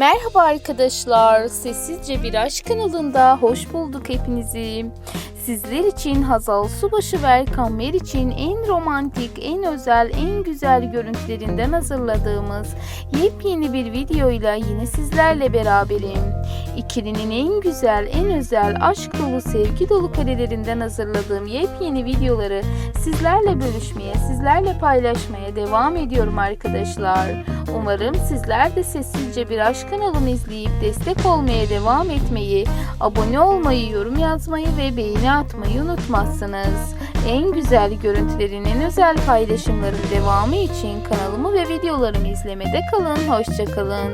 Merhaba arkadaşlar. Sessizce Bir Aşk kanalında hoş bulduk hepinizi. Sizler için Hazal Subaşı ve Erkan Meriç'in en romantik, en özel, en güzel görüntülerinden hazırladığımız yepyeni bir videoyla yine sizlerle beraberim. İkilinin en güzel, en özel, aşk dolu, sevgi dolu karelerinden hazırladığım yepyeni videoları sizlerle bölüşmeye, sizlerle paylaşmaya devam ediyorum arkadaşlar. Umarım sizler de sessizce bir aşk kanalımı izleyip destek olmaya devam etmeyi, abone olmayı, yorum yazmayı ve beğeni atmayı unutmazsınız. En güzel görüntülerin en özel paylaşımların devamı için kanalımı ve videolarımı izlemede kalın. Hoşçakalın.